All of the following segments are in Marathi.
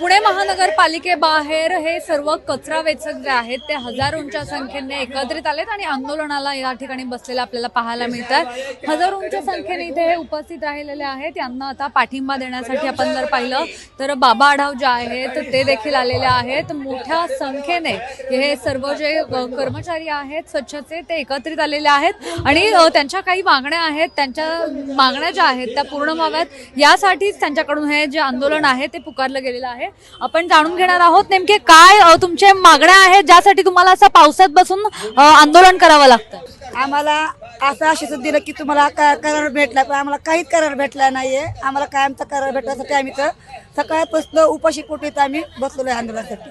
पुणे महानगरपालिकेबाहेर हे सर्व कचरा वेचक जे आहेत ते हजारोंच्या संख्येने एकत्रित आलेत आणि आंदोलनाला या ठिकाणी बसलेले आपल्याला पाहायला मिळतात हजारोंच्या संख्येने इथे हे उपस्थित राहिलेले आहेत. यांना आता पाठिंबा देण्यासाठी आपण जर पाहिलं तर बाबा आढाव जे आहेत ते देखील आलेले आहेत. मोठ्या संख्येने हे सर्व जे कर्मचारी आहेत स्वच्छते ते एकत्रित आलेले आहेत. आणि त्यांच्या काही मागण्या आहेत त्यांच्या मागण्या ज्या आहेत त्या पूर्ण व्हाव्यात. यासाठीच त्यांच्याकडून हे जे आंदोलन आहे ते पुकारलं गेलेलं आहे. आपण जाणून घेणार आहोत नेमके काय अ, तुमचे मागण्या आहेत ज्यासाठी तुम्हाला असं पावसात बसून अ, आंदोलन करावं लागतं? आम्हाला असं आश्वासन दिलं की तुम्हाला का करार भेटला पण आम्हाला काहीच करार भेटला नाहीये. आम्हाला कायमचा करार भेटण्यासाठी आम्ही तर सकाळपासून उपाशी पोटीत आम्ही बसलेलो आहे आंदोलनासाठी.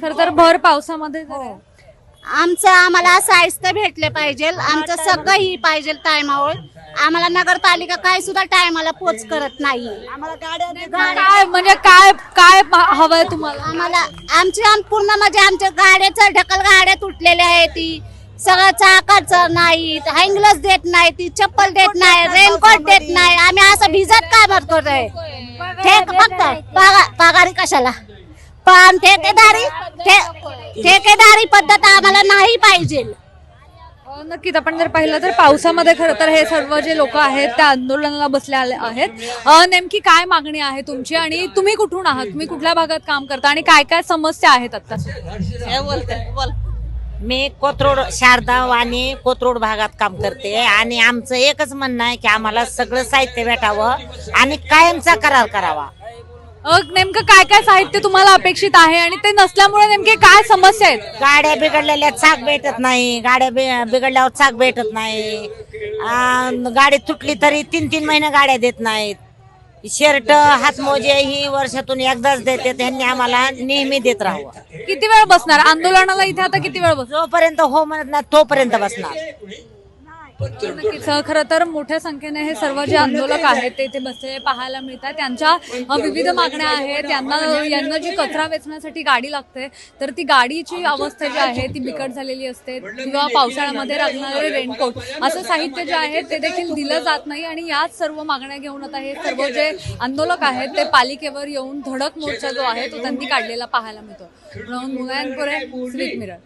खर तर भर पावसामध्ये जर. आमचं आम्हाला साहित्य भेटले पाहिजे. आमचं सगळं ही पाहिजे टायमावर. आम्हाला नगरपालिका काय सुद्धा टायमाला पोच करत नाही. आम्हाला गाड्या काय म्हणजे काय काय पा- हवंय तुम्हाला? आम्हाला आमची आम पूर्ण म्हणजे आमच्या गाड्याचं ढकल गाड्या तुटलेल्या आहेत ती. सगळं चाकाचं नाही हँगलच देत नाही ती चप्पल देत नाही रेनकोट देत नाही. आम्ही असं भिजत काय करतोय फक्त पगा- पगारी कशाला? पण ठेकेदारी ठे- ठेकेदारी पद्धत आम्हाला नाही पाहिजे. अ, नक्कीच. आपण जर पाहिलं तर पावसामध्ये खरं तर हे सर्व जे लोक आहेत त्या आंदोलनाला बसले आले आहेत. अ, नेमकी काय मागणी आहे तुमची? आणि तुम्ही कुठून आहात? तुम्ही कुठल्या भागात काम करता? आणि काय काय समस्या आहेत आता? मी कोथरूड शारदा वाणी कोथरूड भागात काम करते. आणि आमचं एकच म्हणणं आहे की आम्हाला सगळं साहित्य भेटावं आणि कायमचा करार करावा. अ, नेमकं काय काय साहित्य तुम्हाला अपेक्षित आहे आणि ते नसल्यामुळे नेमके काय समस्या आहेत? गाड्या बिघडलेल्या चाक भेटत नाही. गाड्या बि- बिघडल्यावर चाक भेटत नाही. अन् गाडी तुटली तरी तीन तीन महिने गाड्या देत नाहीत. शर्ट हातमोजे ही वर्षातून एकदाच देते. त्यांनी आम्हाला नेहमी देत राहावं. किती वेळ बसणार? आंदोलनाला इथे आता किती वेळ बस जोपर्यंत हो म्हणत नाही तोपर्यंत बसणार. खरं तर मोठ्या संख्येने हे सर्व जे आंदोलक आहेत ते इथे बसलेले पाहायला मिळतात. त्यांच्या विविध मागण्या आहेत. त्यांना यांना जी कचरा वेचण्यासाठी गाडी लागते तर ती गाडीची अवस्था जी आहे ती बिकट झालेली असते. किंवा पावसाळ्यामध्ये लागणारे रेनकोट असं साहित्य जे आहे ते देखील दिलं जात नाही. आणि याच सर्व मागण्या घेऊन आता हे सर्व जे आंदोलक आहेत ते पालिकेवर येऊन धडक मोर्चा जो आहे तो त्यांनी काढलेला पाहायला मिळतो. म्हणून मुलायनपुरे स्वीट मिरर